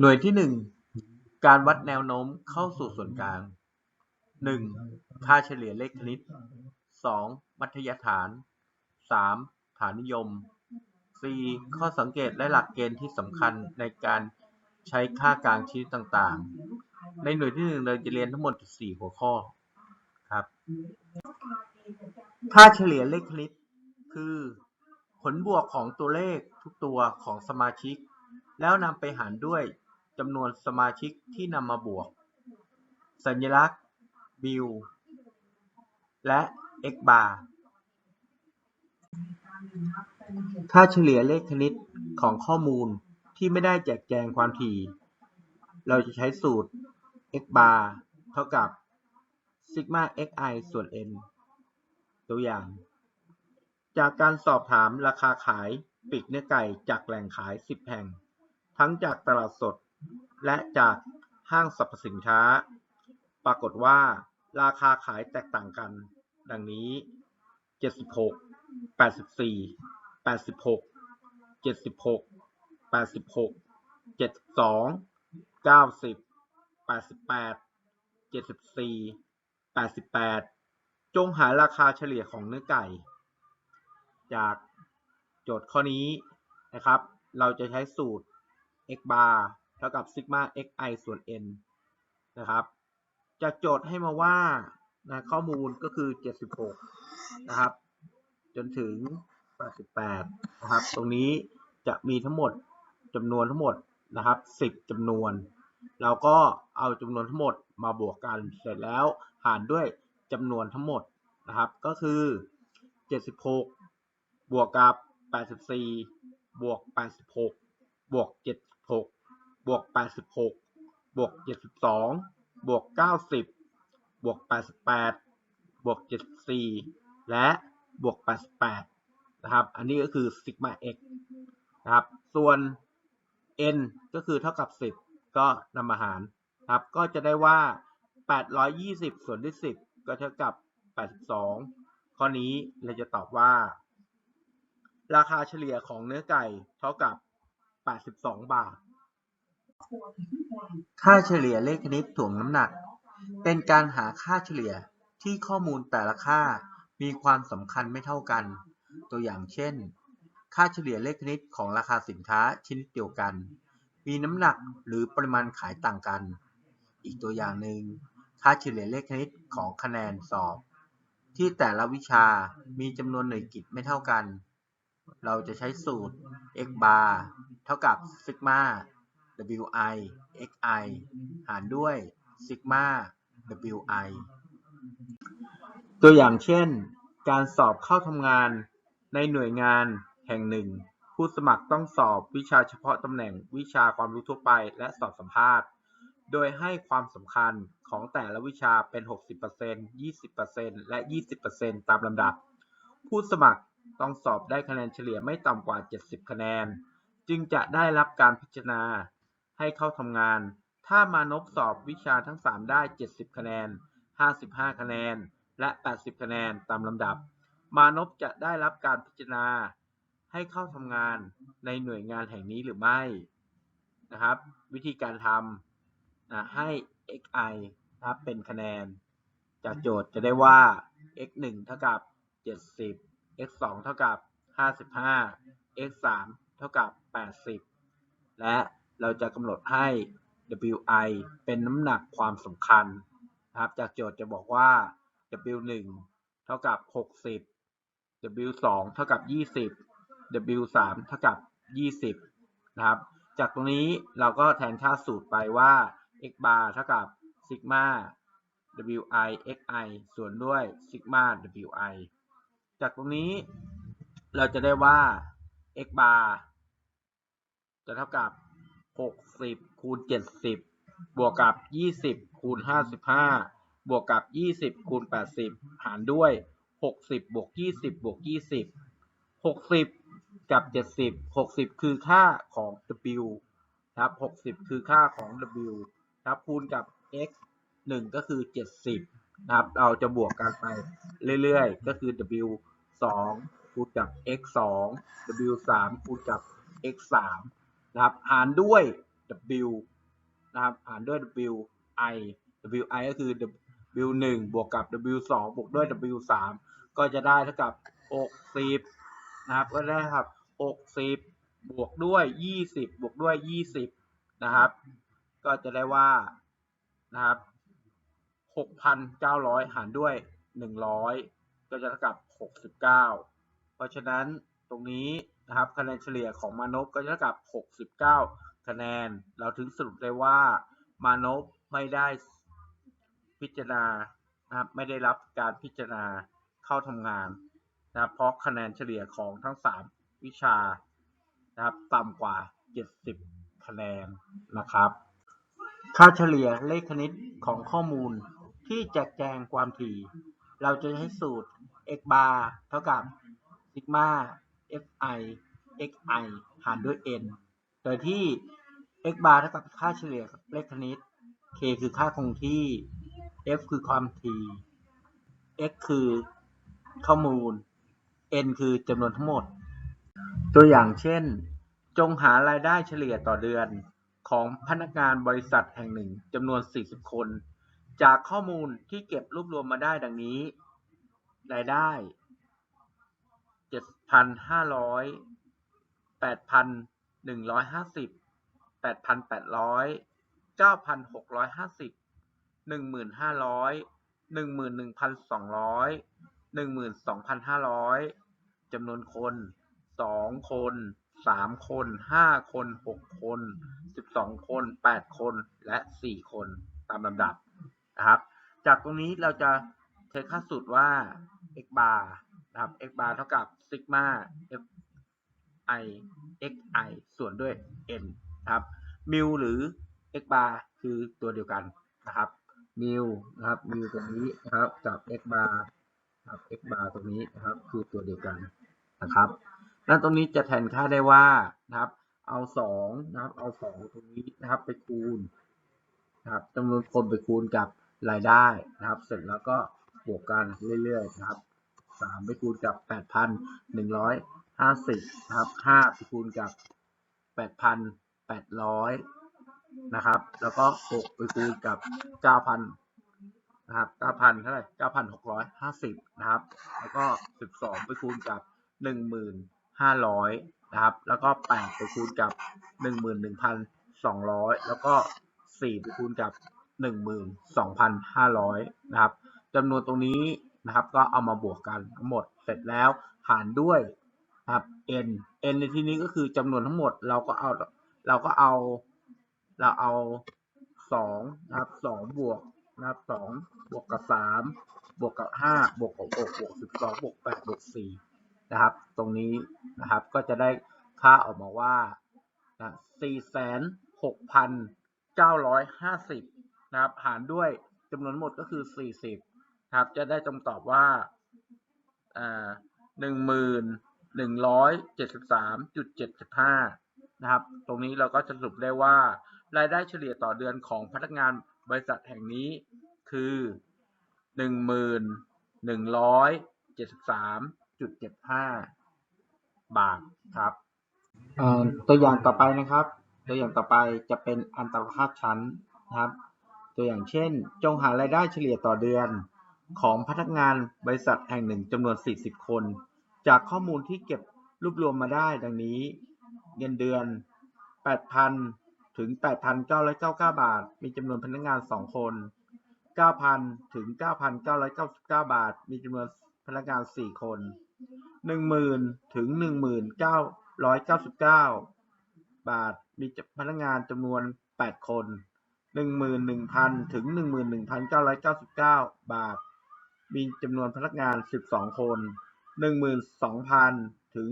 หน่วยที่หนึ่งการวัดแนวโน้มเข้าสู่ส่วนกลางหนึ่งค่าเฉลี่ยเลขคณิตสองมัธยฐานสามฐานนิยมสี่ข้อสังเกตและหลักเกณฑ์ที่สำคัญในการใช้ค่ากลางชนิดต่างๆ ในหน่วยที่หนึ่งเราจะเรียนทั้งหมดสี่หัวข้อครับ ค่าเฉลี่ยเลขคณิต คือ ผลบวกของตัวเลขทุกตัวของสมาชิก แล้วนำไปหารด้วย จำนวนสมาชิกที่นำมาบวก สัญลักษณ์บิลและ x bar ค่าเฉลี่ยเลขคณิตของข้อมูลที่ไม่ได้แจกแจงความถี่ เราจะใช้สูตร x bar เท่ากับซิกมา xi ส่วน n ตัวอย่าง จากการสอบถามราคาขายปีกเนื้อไก่จากแหล่งขาย 10 แห่ง ทั้งจากตลาดสด และจากห้างสรรพสินค้า ปรากฏว่าราคาขายแตกต่างกัน ดังนี้ 76 84 86 76 86 72 90 88 74 88 จงหาราคาเฉลี่ยของเนื้อไก่ จากโจทย์ข้อนี้นะครับ เราจะใช้สูตร x bar ท่ากับซิกมา xi ส่วน n นะครับจากโจทย์ให้มาว่านะข้อมูลก็คือ 76 นะครับ จนถึง 88 นะครับ ตรงนี้จะมีทั้งหมดจำนวนทั้งหมดนะครับ 10จำนวน เราก็เอาจำนวนทั้งหมดมาบวกกันเสร็จแล้วหารด้วยจำนวนทั้งหมดนะครับ ก็คือ 76 บวกกับ 84 บวก 86 บวก 76 บวก 86 บวก 72 บวก 90 บวก 88 บวก 74 และบวก 88 นะครับ อันนี้ก็คือซิกมา x นะครับ ส่วน n ก็คือเท่ากับ 10 ก็นำมาหารครับ ก็จะได้ว่า 820 ส่วนด้วย 10 ก็เท่ากับ 82 ข้อนี้เราจะตอบว่า ราคาเฉลี่ยของเนื้อไก่เท่ากับ 82 บาท ค่าเฉลี่ยเลขคณิตถ่วงน้ำหนัก เป็นการหาค่าเฉลี่ยที่ข้อมูลแต่ละค่ามีความสำคัญไม่เท่ากัน ตัวอย่างเช่น ค่าเฉลี่ยเลขคณิตของราคาสินค้าชนิดเดียวกัน มีน้ำหนักหรือปริมาณขายต่างกัน อีกตัวอย่างหนึ่ง ค่าเฉลี่ยเลขคณิตของคะแนนสอบ ที่แต่ละวิชามีจำนวนหน่วยกิตไม่เท่ากัน เราจะใช้สูตร x bar เท่ากับ sigma wi xi หารด้วย sigma wi ตัวอย่างเช่น การสอบเข้าทำงานในหน่วยงานแห่งหนึ่ง ผู้สมัครต้องสอบวิชาเฉพาะตำแหน่งวิชาความรู้ทั่วไปและสอบสัมภาษณ์ โดยให้ความสำคัญของแต่ละวิชาเป็น 60% 20%และ 20%ตามลำดับ ผู้สมัครต้องสอบได้คะแนนเฉลี่ยไม่ต่ำกว่า 70 คะแนน จึงจะได้รับการพิจารณา ให้เข้าทำงาน ถ้ามานพสอบวิชาทั้ง 3 ได้ 70 คะแนน 55 คะแนน และ 80 คะแนนตามลำดับ มานพจะได้รับการพิจารณา ให้เข้าทำงานในหน่วยงานแห่งนี้หรือไม่นะครับ วิธีการทำนะให้ xi นะครับเป็นคะแนน จากโจทย์จะได้ว่า x 1เท่ากับ 70 x 2เท่ากับ 55 x 3เท่ากับ 80 และ เราจะกำหนดให้ wi เป็นน้ำหนักความสำคัญนะครับ จากโจทย์จะบอกว่า w 1 เท่ากับ 60 w 2 เท่ากับ 20 w 3 เท่ากับ 20 นะครับ จากตรงนี้เราก็แทนค่าสูตรไปว่า x bar เท่ากับ sigma wi xi ส่วนด้วย sigma wi จากตรงนี้เราจะได้ว่า x bar จะเท่ากับ หกสิบคูณเจ็ดสิบบวกกับยี่สิบคูณห้าสิบห้าบวกกับยี่สิบคูณแปดสิบหารด้วยหกสิบบวกยี่สิบบวกยี่สิบหกสิบกับเจ็ดสิบหกสิบคือค่าของ w ครับหกสิบคือค่าของ w ครับคูณกับ x หนึ่งก็คือเจ็ดสิบนะครับ เราจะบวกกันไปเรื่อยๆ ก็คือ w สองคูณกับ x สอง w สามคูณกับ x สาม นะครับหารด้วย W นะครับหารด้วย W I W I ก็คือ W 1บวกกับ W 2บวกด้วย W 3ก็จะได้เท่ากับ 60 นะครับ ก็ได้ครับ 60 บวกด้วย 20 บวกด้วย 20 นะครับ ก็จะได้ว่านะครับ 6,900 หารด้วย 100 ก็จะเท่ากับ 69 เพราะฉะนั้นตรงนี้ นะครับคะแนนเฉลี่ยของมานพก็จะเท่ากับ 69 คะแนน เราถึงสรุปได้ว่ามานพไม่ได้พิจารณานะครับไม่ได้รับการพิจารณาเข้าทำงานนะครับเพราะคะแนนเฉลี่ยของทั้ง 3 วิชานะครับต่ำกว่า 70 คะแนนนะครับ ค่าเฉลี่ยเลขคณิตของข้อมูลที่แจกแจงความถี่ เราจะใช้สูตร x bar เท่ากับ sigma fi xi หารด้วย n โดยที่ x bar เท่ากับค่าเฉลี่ยเลขคณิต k คือค่าคงที่ f คือความถี่ x คือข้อมูล n คือจำนวนทั้งหมด ตัวอย่างเช่น จงหารายได้เฉลี่ยต่อเดือนของพนักงานบริษัทแห่งหนึ่งจำนวน 40 คน จากข้อมูลที่เก็บรวบรวมมาได้ดังนี้ รายได้ จ็ดพันห้าร้อยแปดพันหนึ่งร้อยห้าสิบแปดพันแปดร้อยเก้าพันหกร้อยห้าสิบหนึ่งหมื่นห้าร้อยหนึ่งหมื่นหนึ่งพันสองร้อยหนึ่งหมื่นสองพันห้าร้อยจำนวนคนสองคนสามคนห้าคนหกคนสิบสองคนแปดคนและสี่คนตามลำดับนะครับ จากตรงนี้เราจะเทคค่าสุดว่า x bar นะครับ x bar เท่ากับ sigma f i x i ส่วนด้วย n นะครับมิวหรือ x bar คือตัวเดียวกันนะครับมิวนะครับมิวตรงนี้นะครับกับ x bar ครับ x bar ตรงนี้นะครับคือตัวเดียวกันนะครับนั้นตรงนี้จะแทนค่าได้ว่านะครับ เอา2นะครับ เอา2ตรงนี้นะครับไปคูณนะครับจำนวนคนไปคูณกับรายได้นะครับ เสร็จแล้วก็บวกกันเรื่อยๆนะครับ 3ไปคูณกับ8,150นะครับ5ไปคูณกับ8,800นะครับ แล้วก็6ไปคูณกับ9,000นะครับ9,000เท่าไหร่9,650นะครับ แล้วก็12ไปคูณกับ1,500นะครับ แล้วก็8ไปคูณกับ11,200แล้วก็4ไปคูณกับ12,500นะครับจำนวนตรงนี้ นะครับ ก็เอามาบวกกันทั้งหมดเสร็จแล้วหารด้วยนะครับ n n ในที่นี้ก็คือจำนวนทั้งหมดเราก็เอาเราก็เอาเราเอา2นะครับ2บวกนะครับ2บวกกับ3บวกกับ5บวกกับ6บวก12บวก8บวก4นะครับ ตรงนี้นะครับก็จะได้ค่าออกมาว่า46,950นหกพันเก้าร้อยห้าสิบนะครับ หารด้วยจำนวนหมดก็คือ40 ครับ จะได้คำตอบว่าหนึ่งหมื่นหนึ่งร้อยเจ็ดสิบสามจุดเจ็ดสิบห้านะครับ ตรงนี้เราก็จะสรุปได้ว่า รายได้เฉลี่ยต่อเดือนของพนักงานบริษัทแห่งนี้คือหนึ่งหมื่นหนึ่งร้อยเจ็ดสิบสามจุดเจ็ดห้าบาทครับตัวอย่างต่อไปนะครับ ตัวอย่างต่อไปจะเป็นอันตรภาพชั้นนะครับ ตัวอย่างเช่น จงหารายได้เฉลี่ยต่อเดือน ของพนักงานบริษัทแห่งหนึ่งจำนวน 40 คน จากข้อมูลที่เก็บรวบรวมมาได้ดังนี้ เงินเดือน 8,000 ถึง 8,999 บาท มีจำนวนพนักงาน 2 คน 9,000 ถึง 9,999 บาท มีจำนวนพนักงาน 4 คน 10,000 ถึง 19,999 บาท มีพนักงานจำนวน 8 คน 11,000 ถึง 11,999 บาท มีจำนวนพนักงาน 12 คน 12,000 ถึง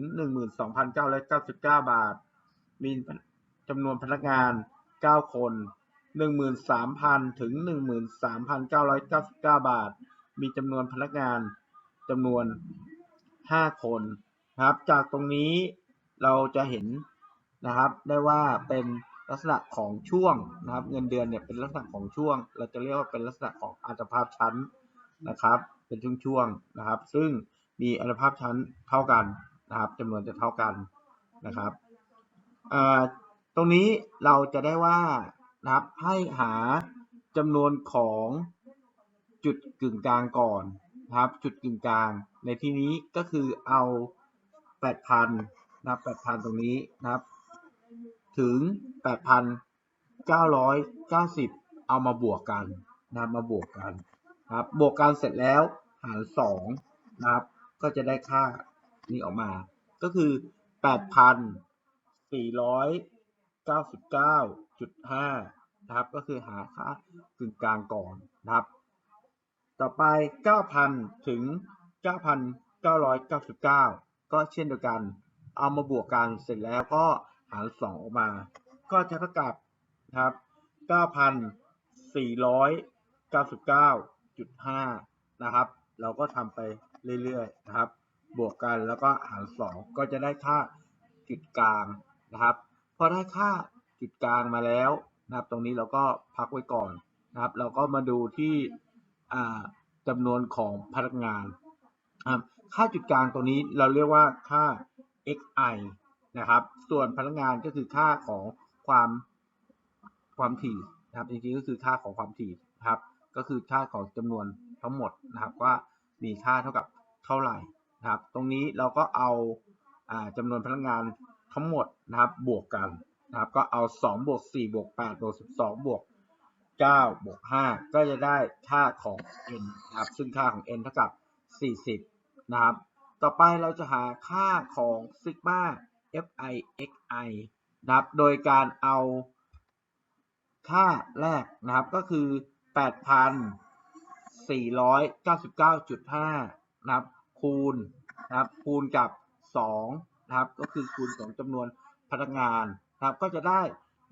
12,999 บาท มีจำนวนพนักงาน 9 คน 13,000 ถึง 13,999 บาท มีจำนวนพนักงานจำนวน 5 คนครับ จากตรงนี้เราจะเห็นนะครับได้ว่าเป็นลักษณะของช่วงนะครับ เงินเดือนเนี่ยเป็นลักษณะของช่วง เราจะเรียกว่าเป็นลักษณะของอัตภาพชั้นนะครับ เป็นช่วงๆนะครับ ซึ่งมีอัตภาพชั้นเท่ากันนะครับจำนวนจะเท่ากันนะครับตรงนี้เราจะได้ว่านะครับให้หาจำนวนของจุดกึ่งกลางก่อนนะครับ จุดกึ่งกลางในที่นี้ก็คือเอา8,000นะครับ8,000 ตรงนี้นะครับ ถึง 8,990 เอามาบวกกันนะครับมาบวกกัน ครับบวกกันเสร็จแล้วหาร2นะครับ ก็จะได้ค่านี้ออกมา ก็คือ 8,499.5 นะครับ ก็คือหาค่ากึ่งกลางก่อนนะครับ ต่อไป 9,000 ถึง 9,999 ก็เช่นเดียวกัน เอามาบวกกันเสร็จแล้วก็หาร 2 ออกมา ก็จะเท่ากับนะครับ 9,499.5นะครับ เราก็ทำไปเรื่อยๆนะครับ บวกกันแล้วก็หาร 2 ก็จะได้ค่าจุดกลางนะครับ พอได้ค่าจุดกลางมาแล้วนะครับ ตรงนี้เราก็พักไว้ก่อนนะครับ เราก็มาดูที่อ่าจำนวนของพนักงานนะครับค่าจุดกลางตรงนี้เราเรียกว่าค่า xi นะครับ ส่วนพนักงานก็คือค่าของความความถี่นะครับ จริงๆก็คือค่าของความถี่นะครับ ก็คือค่าของจำนวนทั้งหมดนะครับว่ามีค่าเท่ากับเท่าไหร่นะครับ ตรงนี้เราก็เอาอ่าจำนวนพนักงานทั้งหมดนะครับบวกกันนะครับ ก็เอา2บวก4บวก8บวก12บวก9บวก5ก็จะได้ค่าของ n นะครับ ซึ่งค่าของ n เท่ากับ 40 นะครับ ต่อไปเราจะหาค่าของซิกมา fi xi นะครับ โดยการเอาค่าแรกนะครับก็คือ 8,499.5นะครับคูณนะครับคูณกับ2นะครับก็คือคูณของจำนวนพนักงานนะครับก็จะได้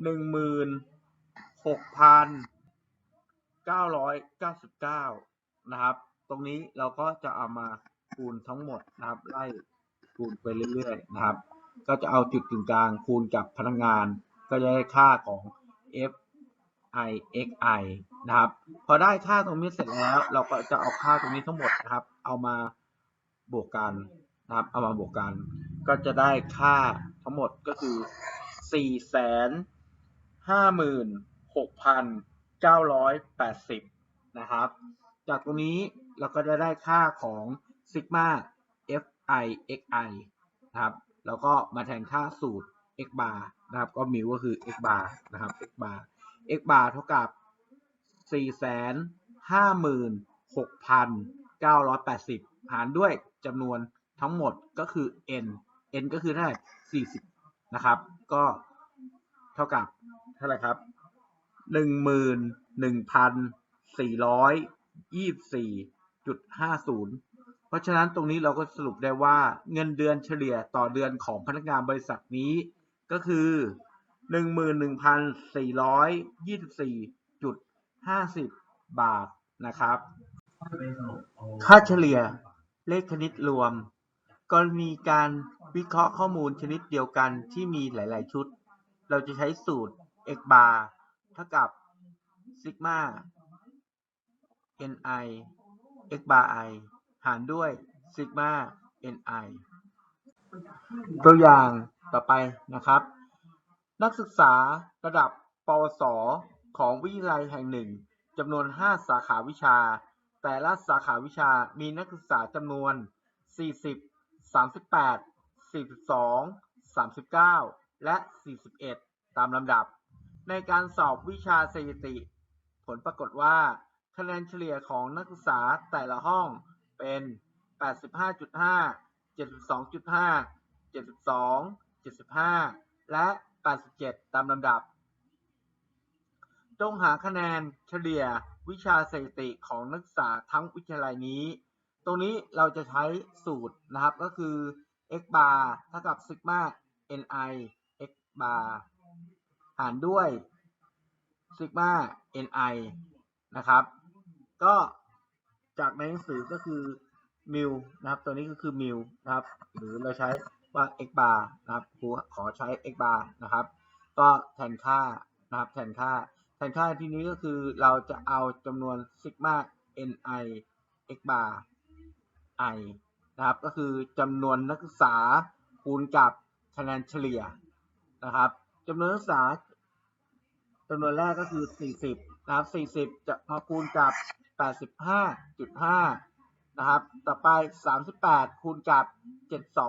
16,999นะครับตรงนี้เราก็จะเอามาคูณทั้งหมดนะครับไล่คูณไปเรื่อยๆนะครับ ก็จะเอาจุดกึ่งกลางคูณกับพนักงาน ก็จะได้ค่าของ f i x i นะครับ พอได้ค่าตรงนี้เสร็จแล้ว เราก็จะเอาค่าตรงนี้ทั้งหมดนะครับ เอามาบวกกันนะครับ เอามาบวกกัน ก็จะได้ค่าทั้งหมดก็คือ4 5 6 9 8 0นะครับ จากตรงนี้เราก็จะได้ค่าของซิกมา f i x i นะครับ แล้วก็มาแทนค่าสูตร x bar นะครับ ก็มิวก็คือ x bar นะครับ x bar x bar เท่ากับ 456,980 หารด้วยจำนวนทั้งหมดก็คือ n n ก็คือเท่าไหร่ 40 นะครับ ก็เท่ากับเท่าไหร่ครับ 11,424.50เพราะฉะนั้นตรงนี้เราก็สรุปได้ว่าเงินเดือนเฉลี่ยต่อเดือนของพนักงานบริษัทนี้ก็คือ 11,424.50บาทนะครับ ค่าเฉลี่ยเลขคณิตรวม กรณีการวิเคราะห์ข้อมูลชนิดเดียวกันที่มีหลาย ๆ ชุด เราจะใช้สูตร x bar เท่ากับ sigma ni x bar i หารด้วย sigma ni ตัวอย่างต่อไปนะครับ นักศึกษาระดับปวส ของวิทยาลัยแห่งหนึ่งจำนวน 5 สาขาวิชา แต่ละสาขาวิชามีนักศึกษาจำนวน 40 38 42 39 และ 41 ตามลำดับ ในการสอบวิชาสถิติ ผลปรากฏว่า คะแนนเฉลี่ยของนักศึกษาแต่ละห้องเป็น 85.5 72.5 72 75 และ 87 ตามลำดับ จงหาคะแนนเฉลี่ยวิชาสถิติของนักศึกษาทั้งวิทยาลัยนี้ ตรงนี้เราจะใช้สูตรนะครับก็คือ x bar เท่ากับ sigma ni x bar หารด้วย sigma ni นะครับ ก็จากในหนังสือก็คือมิลนะครับตัวนี้ก็คือมิลนะครับ หรือเราใช้ว่า x bar นะครับครูขอใช้ x bar นะครับ ก็แทนค่านะครับแทนค่า แทนค่าที่นี้ก็คือเราจะเอาจำนวน sigma ni x bar i นะครับ ก็คือจำนวนนักศึกษาคูณกับคะแนนเฉลี่ยนะครับจจำนวนนักศึกษาจำนวนแรกก็คือ 40 นะครับ 40 จะมาคูณกับ 85.5 นะครับ ต่อไป 38 คูณกับ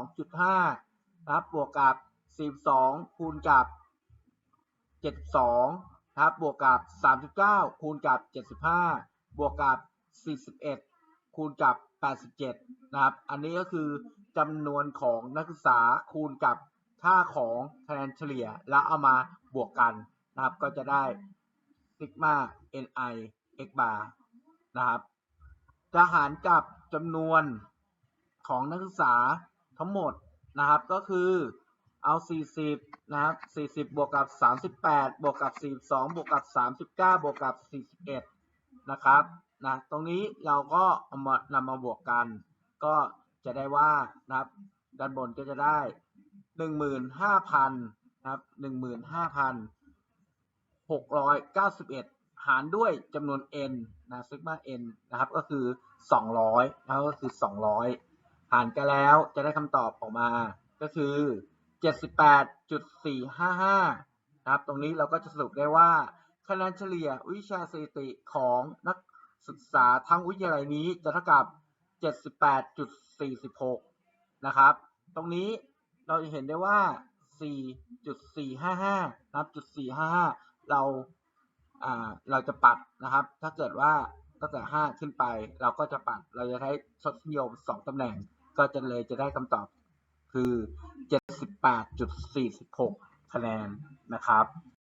72.5 นะครับ บวกกับ 42 คูณกับ 72 นะครับบวกกับ 39 คูณกับ 75 บวกกับ 41 คูณกับ 87 นะครับ อันนี้ก็คือจำนวนของนักศึกษาคูณกับค่าของคะแนนเฉลี่ย แล้วเอามาบวกกันนะครับ ก็จะได้ซิกมา ni x bar นะครับจะหารกับจำนวนของนักศึกษาทั้งหมดนะครับก็คือ เอา 40 นะครับ 40 บวกกับ 38 บวกกับ 42 บวกกับ 39 บวกกับ 41 นะครับ นะ ตรงนี้เราก็เอามานำมาบวกกัน ก็จะได้ว่านะครับ ด้านบนก็จะได้ 15,000 นะครับ 15,691 หารด้วยจำนวน n นะซิกมา n นะครับ ก็คือ 200นะครับก็คือ 200 หารกันแล้วจะได้คำตอบออกมา ก็คือ 78.455 นะครับ ตรงนี้เราก็จะสรุปได้ว่า คะแนนเฉลี่ยวิชาสถิติของนักศึกษาทั้งวิทยาลัยนี้จะเท่ากับ 78.46 นะครับ ตรงนี้เราจะเห็นได้ว่า 4.455 นะครับจุด455 เราอ่าเราจะปัดนะครับ ถ้าเกิดว่าตั้งแต่ 5 ขึ้นไป เราก็จะปัด เราจะใช้ทศนิยม 2ตำแหน่ง ก็จะเลยจะได้คำตอบ คือ 78.46 คะแนนนะครับ